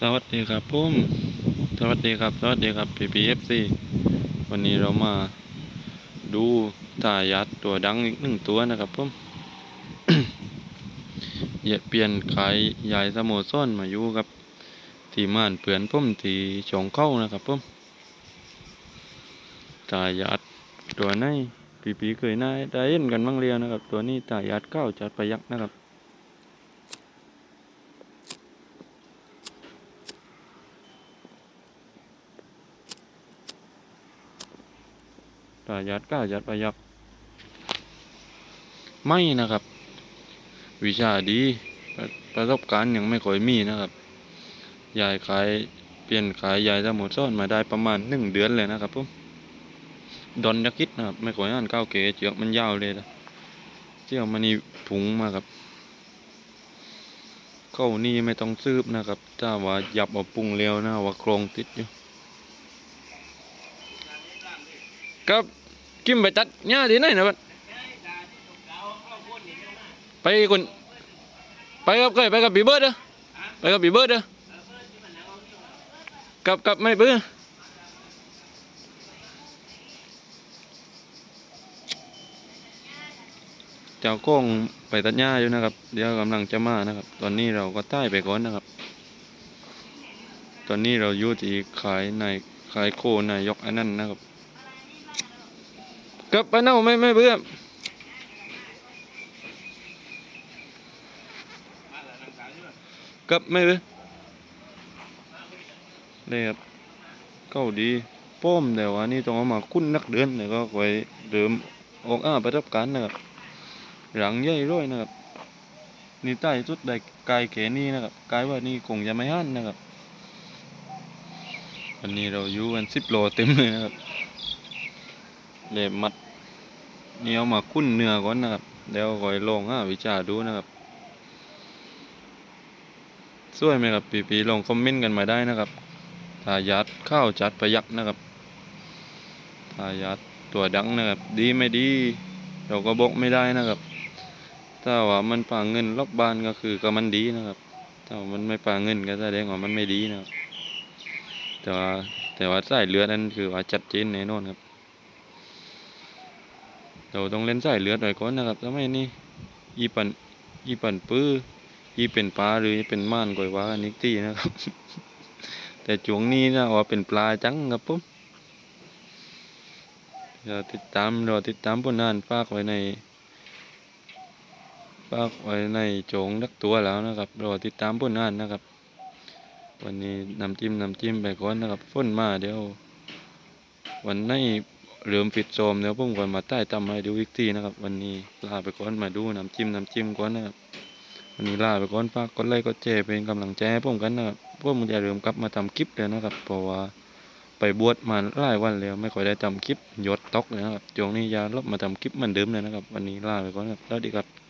สวัสดีครับผมสวัสดีครับ สวัสดีครับพีพีเอฟซีวันนี้เรามาดูตายัดตัวดังอีกหนึ่งตัวนะครับผมอย่าเปลี่ยนขายยายสโมสรมาอยู่กับทีม่านเปลือนผมที่ชงเข้านะครับผมตายัดตัวไหนพีพีเคยน่าได้เห็นกันบ้างเรียวนะครับ ตัวนี้ตายัดเก้าจัดประยักษ์นะครับ ประหยัดก็ประหยัดประหยัดไม่นะครับ วิชาดีประสบการณ์ยังไม่ค่อยมีนะครับ ยายขายเปลี่ยนขายยายสมุทรซ่อนมาได้ประมาณหนึ่งเดือนเลยนะครับผมดอนยักษ์คิดนะครับไม่ค่อยอ่านก้าวเก๋เจือกมันยาวเลยนะเจือกมันนี่ผุงมาครับเข้านี่ไม่ต้องซืบนะครับ ถ้าว่าหยับเอาปรุงเร็วนะว่าโครงติดอยู่ ครับกิมไปตัดหญ้าที่ไหนนะบัดไปคนไปกับใครไปกับบีเบิร์ดเหรอไปกับบีเบิร์ดเหรอกับกับไม่เบื่อเจ้าโก้งไปตัดหญ้าอยู่นะครับ เดี๋ยวกำลังจะมานะครับ ตอนนี้เราก็ใต้ไปก่อนนะครับ ตอนนี้เราอยู่ที่ขายในขายโคนายกอันนั้นนะครับ กับไปเน่าไม่ไม่เบื่อกับไม่เบื่อเลยครับเข้าดีป้อมแต่ว่านี่ต้องเอามาคุ้นนักเดินแต่ก็คอยเดิมออกอ้าประสบการนะครับหลังใหญ่ร้อยนะครับนี่ใต้สุดได้กายแขนนี่นะครับกายว่านี่คงจะไม่หันนะครับวันนี้เราอยู่กันสิบโลเต็มเลยนะครับเลยมัด นี่เอามาคุ้นเนื้อก่อนนะครับเดี๋ยวคอยลองอะวิจารดูนะครับสวยไหมครับปีปีๆลองคอมเมนต์กันมาได้นะครับทายาทข้าวจัดประยักนะครับทายาทตัวดังนะครับ ดีไม่ดี เราก็บอกไม่ได้นะครับ ถ้าว่ามันป่าเงินรอบบานก็คือก็มันดีนะครับ ถ้าว่ามันไม่ป่าเงินก็แสดงว่ามันไม่ดีนะครับ แต่ว่าแต่ว่าสายเลือดนั้นคือว่าจัดเจนแน่นอนครับ เราต้องเล่นสายเลือดหน่อยก่อนนะครับทำไมนี่อีปันอีปันปื้ออีเป็นปลาหรือเป็นม่านก่อยว่านิกตี้นะครับ แต่ช่วงนี้นะว่าเป็นปลาจังครับผมเราติดตามเราติดตามผลงานฝากไว้ในฝากไว้ในโจงนักตัวแล้วนะครับเรอติดตามผลงานนะครับ วันนี้นำจิ้มนำจิ้มไปก่อนนะครับฝนมาเดี๋ยววันนี้ เริ่มปิดโซมเดี๋ยวผมก่อนมาใต้ตำให้ดูอีกทีนะครับ วันนี้ลาไปก่อนมาดูน้ำจิ้มน้ำจิ้มก่อนนะครับวันนี้ลาไปก่อนฝากกดไลค์กดแชร์เป็นกำลังใจให้ผมกันนะครับพวกมจะเริ่มกลับมาทำคลิปเลยนะครับ เพราะว่าไปบวชมาหลายวันแล้วไม่ค่อยได้ทำคลิปยศตกเลยนะครับจงนี้ยาลบมาทำคลิปเหมือนเดิมเลยนะครับ วันนี้ลาไปก่อนครับสวัสดีครับ